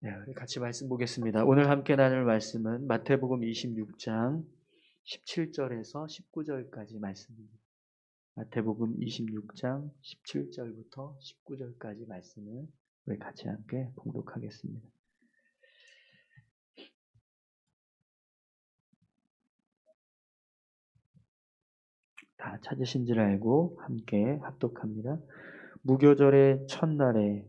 네, 같이 말씀 보겠습니다. 오늘 함께 나눌 말씀은 마태복음 26장 17절에서 19절까지 말씀입니다. 마태복음 26장 17절부터 19절까지 말씀을 우리 같이 함께 봉독하겠습니다. 다 찾으신 줄 알고 함께 합독합니다. 무교절의 첫날에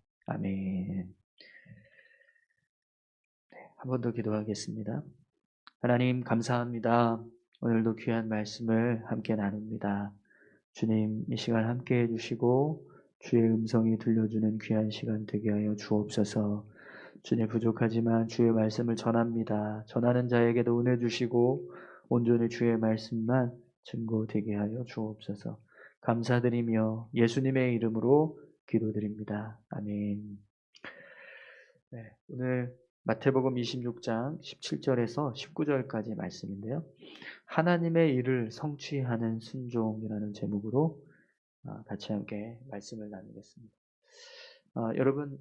아멘. 한번 더 기도하겠습니다. 하나님 감사합니다. 오늘도 귀한 말씀을 함께 나눕니다. 주님 이 시간 함께 해주시고 주의 음성이 들려주는 귀한 시간 되게 하여 주옵소서. 주님 부족하지만 주의 말씀을 전합니다. 전하는 자에게도 은혜 주시고 온전히 주의 말씀만 증거되게 하여 주옵소서. 감사드리며 예수님의 이름으로 기도드립니다. 아멘. 네, 오늘 마태복음 26장 17절에서 19절까지 말씀인데요. 하나님의 일을 성취하는 순종이라는 제목으로 아, 같이 함께 말씀을 나누겠습니다. 아, 여러분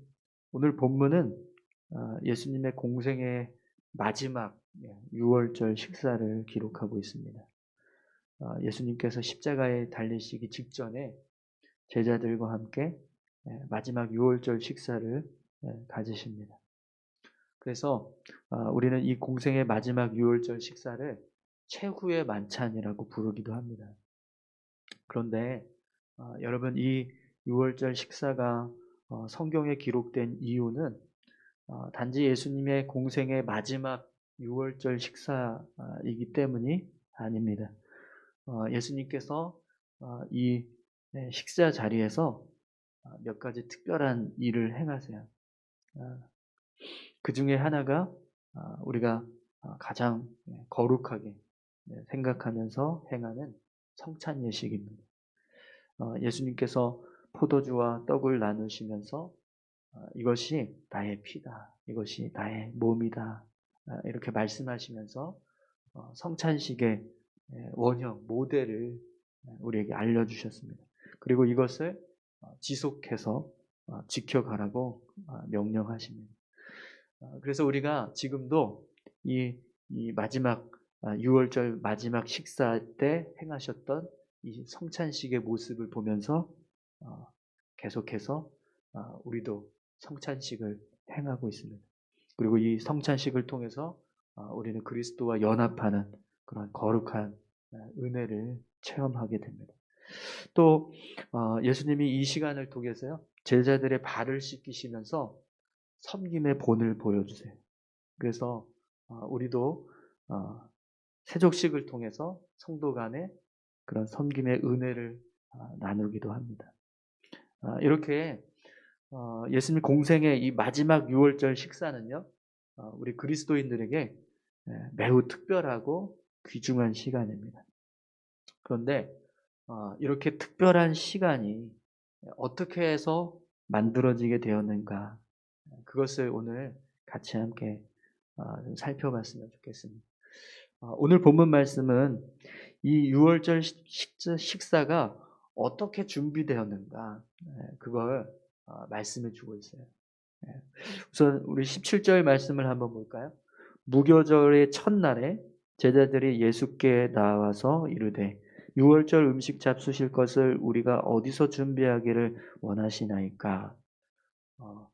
오늘 본문은 아, 예수님의 공생의 마지막 6월절 식사를 기록하고 있습니다. 예수님께서 십자가에 달리시기 직전에 제자들과 함께 마지막 6월절 식사를 가지십니다. 그래서 우리는 이 공생의 마지막 6월절 식사를 최후의 만찬이라고 부르기도 합니다. 그런데 여러분 이 6월절 식사가 어, 성경에 기록된 이유는 어, 단지 예수님의 공생의 마지막 6월절 식사이기 때문이 아닙니다. 어, 예수님께서 이 네, 식사 자리에서 몇 가지 특별한 일을 행하세요. 그 중에 하나가 우리가 가장 네, 거룩하게 네, 생각하면서 행하는 성찬 예식입니다. 예수님께서 포도주와 떡을 나누시면서 이것이 나의 피다, 이것이 나의 몸이다 이렇게 말씀하시면서 성찬식의 원형 모델을 우리에게 알려주셨습니다. 그리고 이것을 지속해서 지켜가라고 명령하십니다. 그래서 우리가 지금도 이, 이 마지막 6월절 마지막 식사 때 행하셨던 이 성찬식의 모습을 보면서 계속해서 우리도 성찬식을 행하고 있습니다. 그리고 이 성찬식을 통해서 우리는 그리스도와 연합하는 그런 거룩한 은혜를 체험하게 됩니다. 또 예수님이 이 시간을 통해서요 제자들의 발을 씻기시면서 섬김의 본을 보여주세요. 그래서 우리도 세족식을 통해서 성도 간에 그런 섬김의 은혜를 나누기도 합니다. 이렇게 예수님 공생의 이 마지막 6월절 식사는요, 우리 그리스도인들에게 매우 특별하고 귀중한 시간입니다. 그런데 이렇게 특별한 시간이 어떻게 해서 만들어지게 되었는가, 그것을 오늘 같이 함께 살펴봤으면 좋겠습니다. 오늘 본문 말씀은 이 6월절 식사가 어떻게 준비되었는가, 그걸 말씀해 주고 있어요. 우선 우리 17절 말씀을 한번 볼까요? 무교절의 첫날에 제자들이 예수께 나와서 이르되 6월절 음식 잡수실 것을 우리가 어디서 준비하기를 원하시나이까? 어,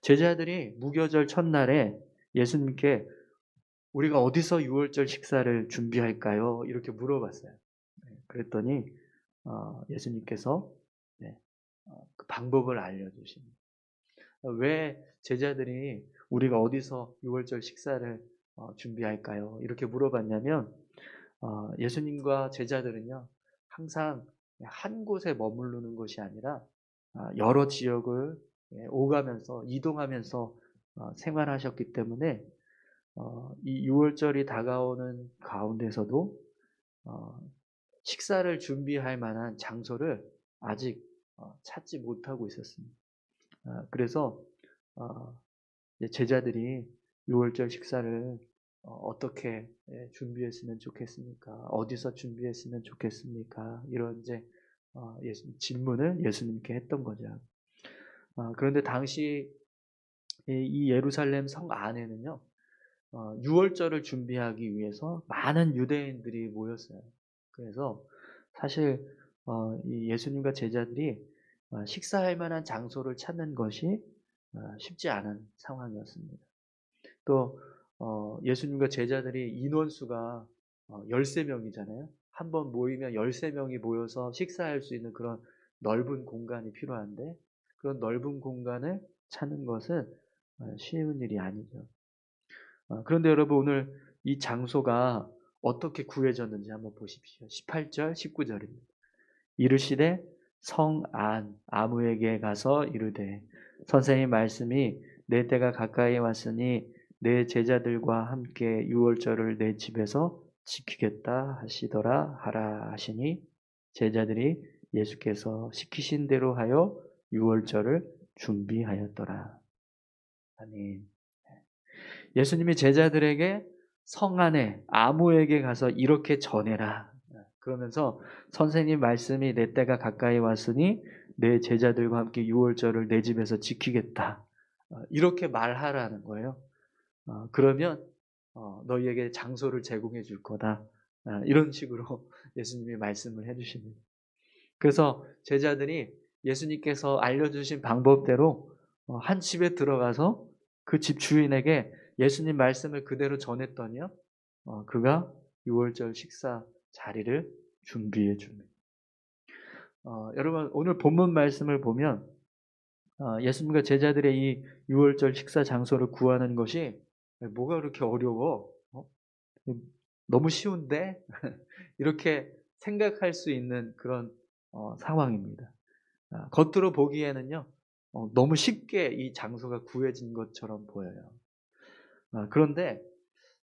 제자들이 무교절 첫날에 예수님께 우리가 어디서 6월절 식사를 준비할까요? 이렇게 물어봤어요. 네, 그랬더니 어, 예수님께서 네, 어, 그 방법을 알려주십니다. 왜 제자들이 우리가 어디서 6월절 식사를 어, 준비할까요? 이렇게 물어봤냐면 예수님과 제자들은요 항상 한 곳에 머무르는 것이 아니라 여러 지역을 예, 오가면서 이동하면서 어, 생활하셨기 때문에 어, 이 6월절이 다가오는 가운데서도 어, 식사를 준비할 만한 장소를 아직 어, 찾지 못하고 있었습니다. 아, 그래서 어, 제자들이 6월절 식사를 어, 떻게 준비했으면 좋겠습니까? 어디서 준비했으면 좋겠습니까? 이런 이제 어, 질문을 예수님께 했던 거죠. 아, 그런데 당시 이- 이 예루살렘 성 안에는요, 어, 6월절을 준비하기 위해서 많은 유대인들이 모였어요. 그래서 사실 어, 이 예수님과 제자들이 어, 식사할 만한 장소를 찾는 것이 어, 쉽지 않은 상황이었습니다. 또 어, 예수님과 제자들이 인원수가 어, 13명이잖아요. 한 번 모이면 13명이 모여서 식사할 수 있는 그런 넓은 공간이 필요한데 그런 넓은 공간을 찾는 것은 어, 쉬운 일이 아니죠. 어, 그런데 여러분 오늘 이 장소가 어떻게 구해졌는지 한번 보십시오. 18절, 19절입니다. 이르시되 성 안 아무에게 가서 이르되 선생님 말씀이 내 때가 가까이 왔으니 내 제자들과 함께 유월절을 내 집에서 지키겠다 하시더라 하라 하시니 제자들이 예수께서 시키신 대로 하여 유월절을 준비하였더라. 아멘. 예수님이 제자들에게 성 안에 아무에게 가서 이렇게 전해라. 그러면서 선생님 말씀이 내 때가 가까이 왔으니 내 제자들과 함께 유월절을 내 집에서 지키겠다. 어, 이렇게 말하라는 거예요. 어, 그러면 어, 너희에게 장소를 제공해 줄 거다. 어, 이런 식으로 예수님이 말씀을 해주십니다. 그래서 제자들이 예수님께서 알려주신 방법대로 어, 한 집에 들어가서 그 집 주인에게 예수님 말씀을 그대로 전했더니요. 어, 그가 6월절 식사 자리를 준비해 줍니다. 어, 여러분 오늘 본문 말씀을 보면 어, 예수님과 제자들의 이 6월절 식사 장소를 구하는 것이 뭐가 그렇게 어려워? 어? 너무 쉬운데? 이렇게 생각할 수 있는 그런 어, 상황입니다. 아, 겉으로 보기에는요, 어, 너무 쉽게 이 장소가 구해진 것처럼 보여요. 아, 그런데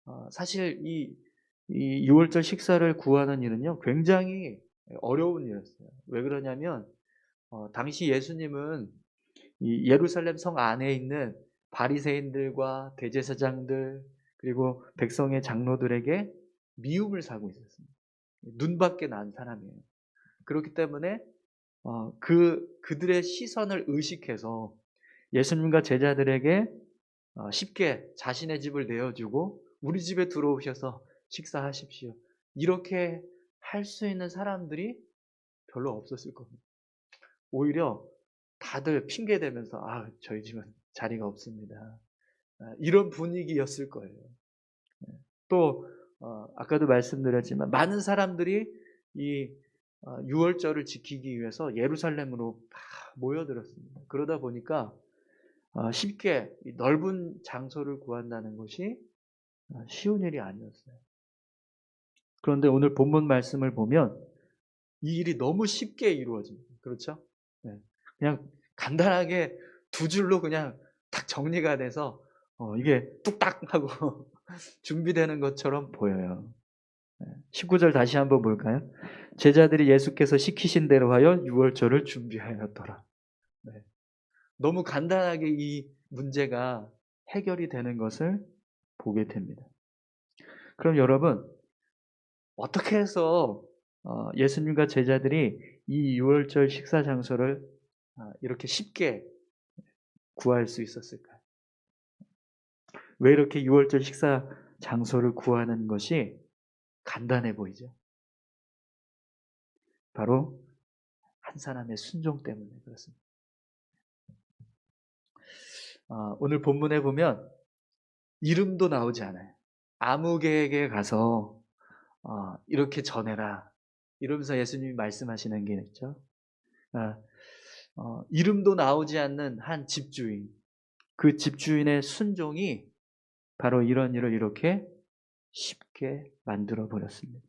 어, 사실 이, 이 6월절 식사를 구하는 일은요, 굉장히 어려운 일이었어요. 왜 그러냐면 어, 당시 예수님은 이 예루살렘 성 안에 있는 바리새인들과 대제사장들 그리고 백성의 장로들에게 미움을 사고 있었습니다. 눈밖에 난 사람이에요. 그렇기 때문에 어, 그 그들의 시선을 의식해서 예수님과 제자들에게 어, 쉽게 자신의 집을 내어주고 우리 집에 들어오셔서 식사하십시오. 이렇게 할 수 있는 사람들이 별로 없었을 겁니다. 오히려 다들 핑계 대면서 아 저희 집은 자리가 없습니다. 아, 이런 분위기였을 거예요. 네. 또 어, 아까도 말씀드렸지만 많은 사람들이 이 어, 6월절을 지키기 위해서 예루살렘으로 다 모여들었습니다. 그러다 보니까 어, 쉽게 이 넓은 장소를 구한다는 것이 어, 쉬운 일이 아니었어요. 그런데 오늘 본문 말씀을 보면 이 일이 너무 쉽게 이루어집니다. 그렇죠? 네. 그냥 간단하게 두 줄로 그냥 딱 정리가 돼서 어, 이게 뚝딱 하고 준비되는 것처럼 보여요. 19절 다시 한번 볼까요? 제자들이 예수께서 시키신 대로 하여 6월절을 준비하였더라. 네. 너무 간단하게 이 문제가 해결이 되는 것을 보게 됩니다. 그럼 여러분, 어떻게 해서 어, 예수님과 제자들이 이 6월절 식사 장소를 아, 이렇게 쉽게 구할 수 있었을까요? 왜 이렇게 6월절 식사 장소를 구하는 것이 간단해 보이죠? 바로 한 사람의 순종 때문에 그렇습니다. 어, 오늘 본문에 보면 이름도 나오지 않아요. 아무개에게 가서 어, 이렇게 전해라. 이러면서 예수님이 말씀하시는 게 있죠. 어, 어, 이름도 나오지 않는 한 집주인. 그 집주인의 순종이 바로 이런 일을 이렇게 쉽게 만들어 버렸습니다.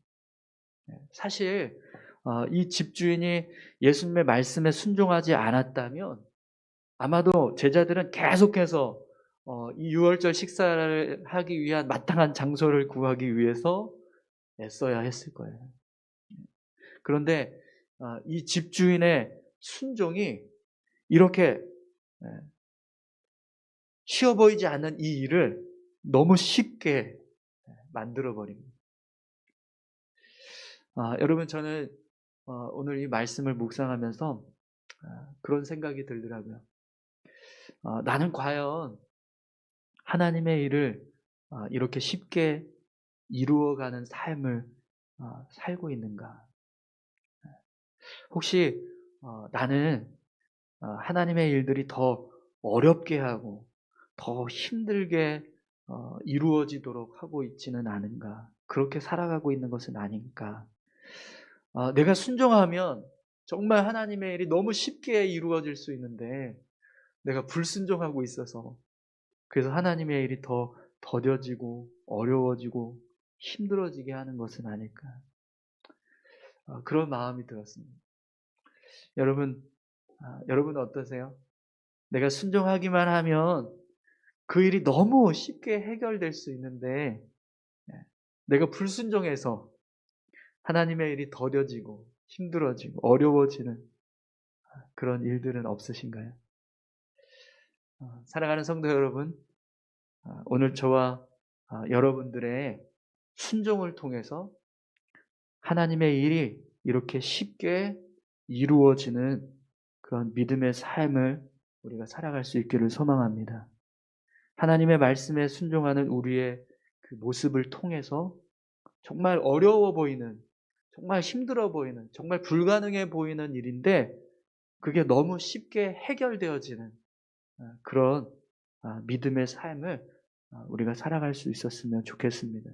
네, 사실 어, 이 집주인이 예수님의 말씀에 순종하지 않았다면 아마도 제자들은 계속해서 어, 이 유월절 식사를 하기 위한 마땅한 장소를 구하기 위해서 애써야 했을 거예요. 그런데 아, 이 집주인의 순종이 이렇게 예, 쉬워 보이지 않는 이 일을 너무 쉽게 만들어 버립니다. 아, 여러분 저는 어, 오늘 이 말씀을 묵상하면서 아, 그런 생각이 들더라고요. 아, 나는 과연 하나님의 일을 아, 이렇게 쉽게 이루어가는 삶을 아, 살고 있는가? 혹시 어, 나는 어, 하나님의 일들이 더 어렵게 하고 더 힘들게 어, 이루어지도록 하고 있지는 않은가? 그렇게 살아가고 있는 것은 아닌가? 어, 내가 순종하면 정말 하나님의 일이 너무 쉽게 이루어질 수 있는데 내가 불순종하고 있어서 그래서 하나님의 일이 더 더뎌지고 어려워지고 힘들어지게 하는 것은 아닐까? 어, 그런 마음이 들었습니다. 여러분, 아, 여러분 어떠세요? 내가 순종하기만 하면 그 일이 너무 쉽게 해결될 수 있는데 예, 내가 불순종해서 하나님의 일이 더뎌지고 힘들어지고 어려워지는 그런 일들은 없으신가요? 어, 사랑하는 성도 여러분, 아, 오늘 저와 아, 여러분들의 순종을 통해서 하나님의 일이 이렇게 쉽게 이루어지는 그런 믿음의 삶을 우리가 살아갈 수 있기를 소망합니다. 하나님의 말씀에 순종하는 우리의 그 모습을 통해서 정말 어려워 보이는, 정말 힘들어 보이는, 정말 불가능해 보이는 일인데 그게 너무 쉽게 해결되어지는 아, 그런 아, 믿음의 삶을 아, 우리가 살아갈 수 있었으면 좋겠습니다.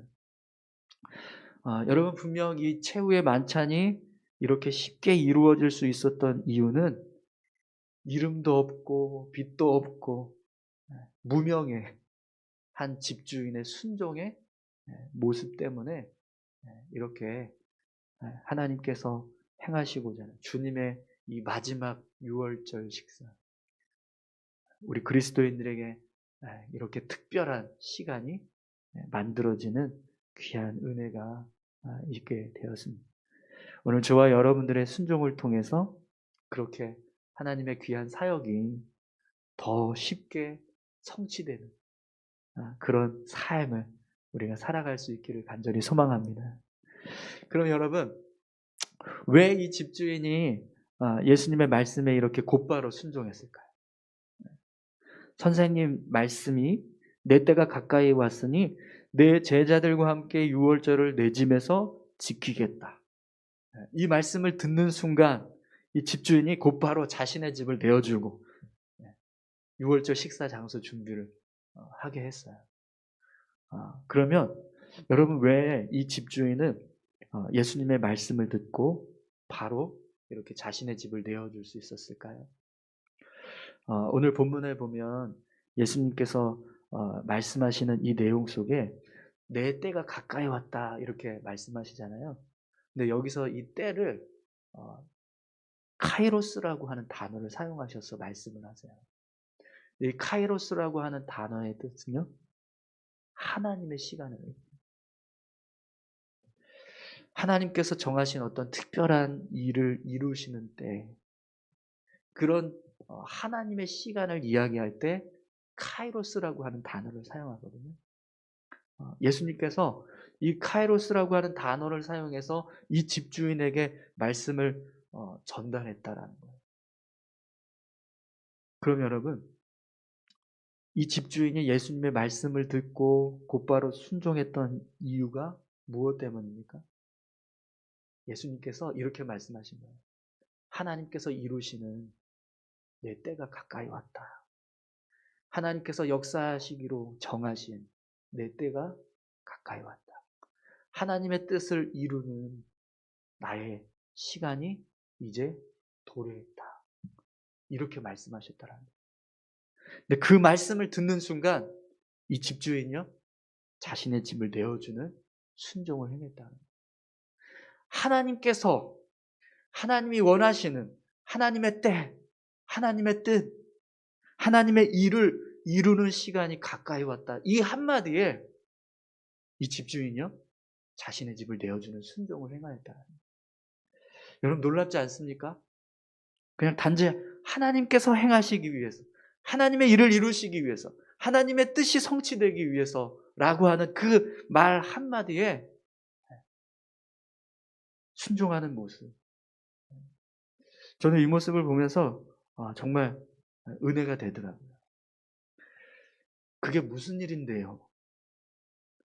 여러분 분명 이 최후의 만찬이 이렇게 쉽게 이루어질 수 있었던 이유는 이름도 없고 빛도 없고 예, 무명의 한 집주인의 순종의 예, 모습 때문에 예, 이렇게 하나님께서 행하시고자 하는 주님의 이 마지막 6월절 식사 우리 그리스도인들에게 이렇게 특별한 시간이 만들어지는 귀한 은혜가 아, 있게 되었습니다. 오늘 저와 여러분들의 순종을 통해서 그렇게 하나님의 귀한 사역이 더 쉽게 성취되는 아, 그런 삶을 우리가 살아갈 수 있기를 간절히 소망합니다. 그럼 여러분, 왜 이 집주인이 아, 예수님의 말씀에 이렇게 곧바로 순종했을까요? 선생님 말씀이 내 때가 가까이 왔으니 내 제자들과 함께 유월절을 내 집에서 지키겠다. 이 말씀을 듣는 순간 이 집주인이 곧바로 자신의 집을 내어주고 6월절 식사 장소 준비를 어, 하게 했어요. 아, 그러면 여러분 왜 이 집주인은 어, 예수님의 말씀을 듣고 바로 이렇게 자신의 집을 내어줄 수 있었을까요? 어, 오늘 본문에 보면 예수님께서 말씀하시는 이 내용 속에 내 때가 가까이 왔다 이렇게 말씀하시잖아요. 근데 여기서 이 때를 어, 카이로스라고 하는 단어를 사용하셔서 말씀을 하세요. 이 카이로스라고 하는 단어의 뜻은요, 하나님의 시간을 하나님께서 정하신 어떤 특별한 일을 이루시는 때, 그런 어, 하나님의 시간을 이야기할 때 카이로스라고 하는 단어를 사용하거든요. 어, 예수님께서 이 카이로스라고 하는 단어를 사용해서 이 집주인에게 말씀을 어, 전달했다라는 거예요. 그럼 여러분, 이 집주인이 예수님의 말씀을 듣고 곧바로 순종했던 이유가 무엇 때문입니까? 예수님께서 이렇게 말씀하신 거예요. 하나님께서 이루시는 내 때가 가까이 왔다. 하나님께서 역사하시기로 정하신 내 때가 가까이 왔다. 하나님의 뜻을 이루는 나의 시간이 이제 도래했다. 이렇게 말씀하셨다라는 거예요. 근데 그 말씀을 듣는 순간 이 집주인요 자신의 집을 내어주는 순종을 행했다는. 하나님께서 하나님이 원하시는 하나님의 때, 하나님의 뜻, 하나님의 일을 이루는 시간이 가까이 왔다. 이 한마디에 이 집주인이요. 자신의 집을 내어주는 순종을 행하였다. 여러분 놀랍지 않습니까? 그냥 단지 하나님께서 행하시기 위해서, 하나님의 일을 이루시기 위해서, 하나님의 뜻이 성취되기 위해서라고 하는 그 말 한마디에 순종하는 모습. 저는 이 모습을 보면서 아, 정말 은혜가 되더라고요. 그게 무슨 일인데요?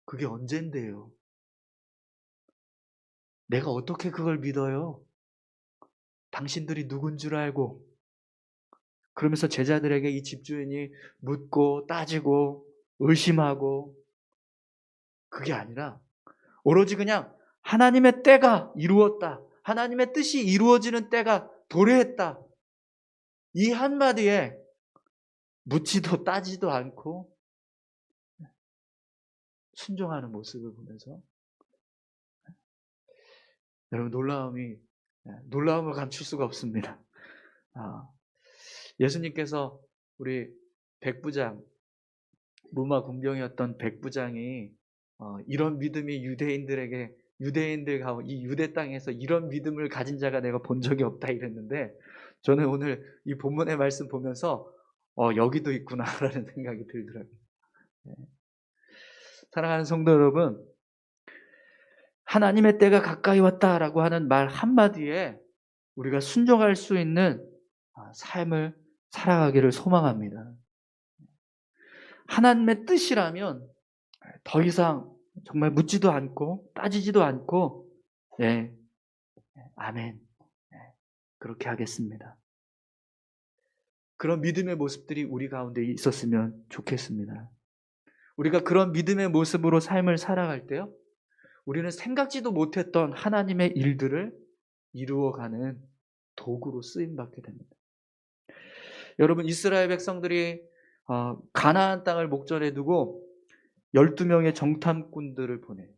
그게 언젠데요? 내가 어떻게 그걸 믿어요? 당신들이 누군 줄 알고 그러면서 제자들에게 이 집주인이 묻고 따지고 의심하고 그게 아니라 오로지 그냥 하나님의 때가 이루었다. 하나님의 뜻이 이루어지는 때가 도래했다. 이 한마디에 묻지도 따지도 않고 순종하는 모습을 보면서 여러분 놀라움이 놀라움을 감출 수가 없습니다. 아, 예수님께서 우리 백부장 로마 군병이었던 백부장이 어, 이런 믿음이 유대인들에게 유대인들 가운데 이 유대 땅에서 이런 믿음을 가진 자가 내가 본 적이 없다 이랬는데 저는 오늘 이 본문의 말씀 보면서 어, 여기도 있구나라는 생각이 들더라고요. 네. 사랑하는 성도 여러분, 하나님의 때가 가까이 왔다라고 하는 말 한마디에 우리가 순종할 수 있는 아, 삶을 살아가기를 소망합니다. 하나님의 뜻이라면 더 이상 정말 묻지도 않고 따지지도 않고 네, 아멘 네, 그렇게 하겠습니다. 그런 믿음의 모습들이 우리 가운데 있었으면 좋겠습니다. 우리가 그런 믿음의 모습으로 삶을 살아갈 때요, 우리는 생각지도 못했던 하나님의 일들을 이루어가는 도구로 쓰임받게 됩니다. 여러분, 이스라엘 백성들이 어, 가나안 땅을 목전에 두고 12명의 정탐꾼들을 보내요.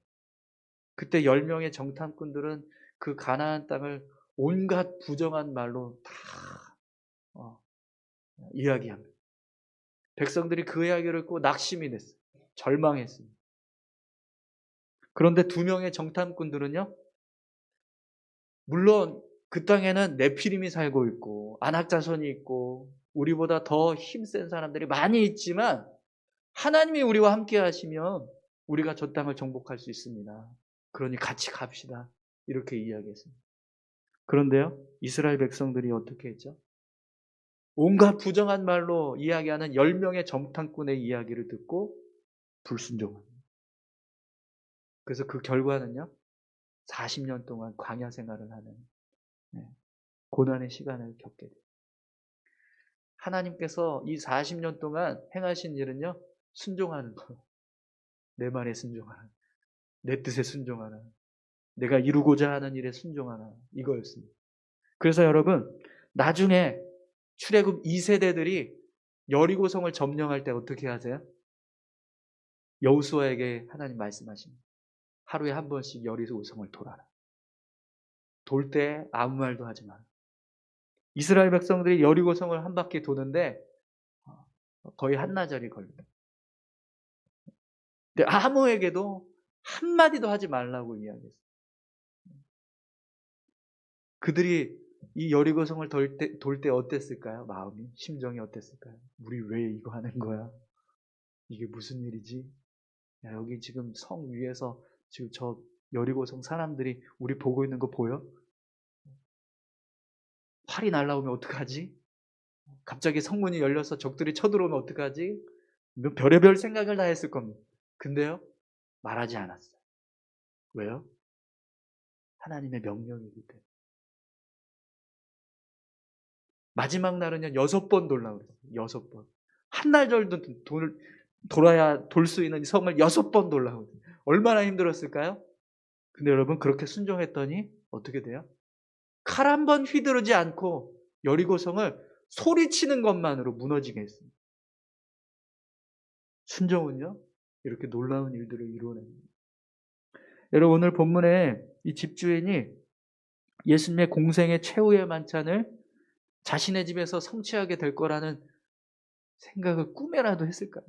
그때 10명의 정탐꾼들은 그 가나안 땅을 온갖 부정한 말로 다 어, 이야기합니다. 백성들이 그 이야기를 듣고 낙심이 됐어요. 절망했습니다. 그런데 두 명의 정탐꾼들은요, 물론 그 땅에는 네피림이 살고 있고, 안악자손이 있고, 우리보다 더 힘센 사람들이 많이 있지만, 하나님이 우리와 함께 하시면 우리가 저 땅을 정복할 수 있습니다. 그러니 같이 갑시다. 이렇게 이야기했습니다. 그런데요, 이스라엘 백성들이 어떻게 했죠? 온갖 부정한 말로 이야기하는 10명의 정탐꾼의 이야기를 듣고 불순종합니다. 그래서 그 결과는요, 40년 동안 광야 생활을 하는 네, 고난의 시간을 겪게 돼요. 하나님께서 이 40년 동안 행하신 일은요, 순종하는 거. 내 말에 순종하라. 내 뜻에 순종하라. 내가 이루고자 하는 일에 순종하라. 이거였습니다. 그래서 여러분, 나중에 출애굽 2세대들이 여리고성을 점령할 때 어떻게 하세요? 여우수아에게 하나님 말씀하십니다. 하루에 한 번씩 여리고성을 돌아라. 돌 때 아무 말도 하지 마. 이스라엘 백성들이 여리고성을 한 바퀴 도는데 거의 한나절이 걸립니다. 근데 아무에게도 한마디도 하지 말라고 이야기했어요. 그들이 이 여리고성을 돌 때, 돌 때 어땠을까요? 마음이, 심정이 어땠을까요? 우리 왜 이거 하는 거야? 이게 무슨 일이지? 야, 여기 지금 성 위에서 지금 저 여리고성 사람들이 우리 보고 있는 거 보여? 활이 날라오면 어떡하지? 갑자기 성문이 열려서 적들이 쳐들어오면 어떡하지? 별의별 생각을 다 했을 겁니다. 근데요, 말하지 않았어요. 왜요? 하나님의 명령이기 때문에. 마지막 날은요, 여섯 번 돌라고 그랬어요. 여섯 번. 한 날 절도 돌, 돌아야 돌 수 있는 성을 여섯 번 돌라고 그랬어요. 얼마나 힘들었을까요? 근데 여러분, 그렇게 순종했더니 어떻게 돼요? 칼 한 번 휘두르지 않고 여리고성을 소리치는 것만으로 무너지게 했습니다. 순종은요, 이렇게 놀라운 일들을 이루어냅니다. 여러분, 오늘 본문에 이 집주인이 예수님의 공생의 최후의 만찬을 자신의 집에서 성취하게 될 거라는 생각을 꿈에라도 했을까요?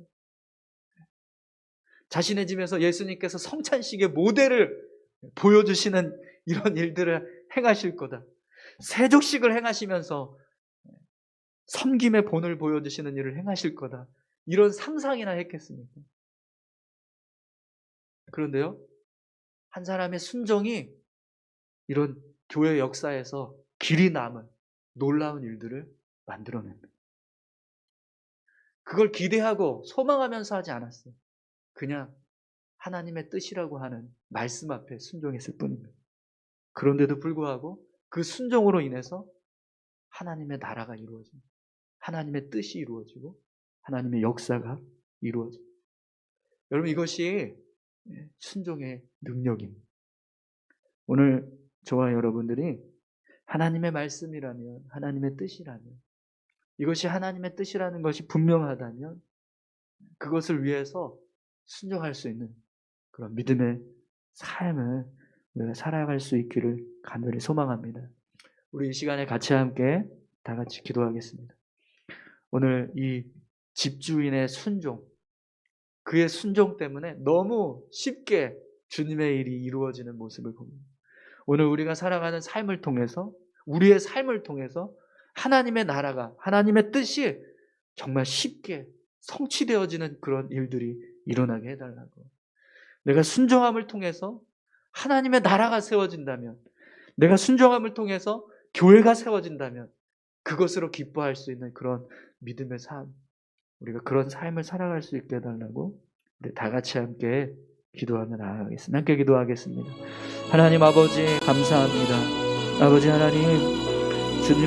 자신의 집에서 예수님께서 성찬식의 모델을 보여주시는 이런 일들을 행하실 거다. 세족식을 행하시면서 섬김의 본을 보여주시는 일을 행하실 거다. 이런 상상이나 했겠습니까? 그런데요, 한 사람의 순종이 이런 교회 역사에서 길이 남은 놀라운 일들을 만들어냅니다. 그걸 기대하고 소망하면서 하지 않았어요. 그냥 하나님의 뜻이라고 하는 말씀 앞에 순종했을 뿐입니다. 그런데도 불구하고 그 순종으로 인해서 하나님의 나라가 이루어집니다. 하나님의 뜻이 이루어지고 하나님의 역사가 이루어집니다. 여러분 이것이 순종의 능력입니다. 오늘 저와 여러분들이 하나님의 말씀이라면 하나님의 뜻이라면 이것이 하나님의 뜻이라는 것이 분명하다면 그것을 위해서 순종할 수 있는 그런 믿음의 삶을 우리가 살아갈 수 있기를 간절히 소망합니다. 우리 이 시간에 같이 함께 다 같이 기도하겠습니다. 오늘 이 집주인의 순종, 그의 순종 때문에 너무 쉽게 주님의 일이 이루어지는 모습을 봅니다. 오늘 우리가 살아가는 삶을 통해서, 우리의 삶을 통해서 하나님의 나라가, 하나님의 뜻이 정말 쉽게 성취되어지는 그런 일들이 일어나게 해달라고. 내가 순종함을 통해서 하나님의 나라가 세워진다면, 내가 순종함을 통해서 교회가 세워진다면, 그것으로 기뻐할 수 있는 그런 믿음의 삶, 우리가 그런 삶을 살아갈 수 있게 해달라고 우리 다 같이 함께 기도하며 나아가겠습니다. 함께 기도하겠습니다. 하나님 아버지 감사합니다. 아버지 하나님 주님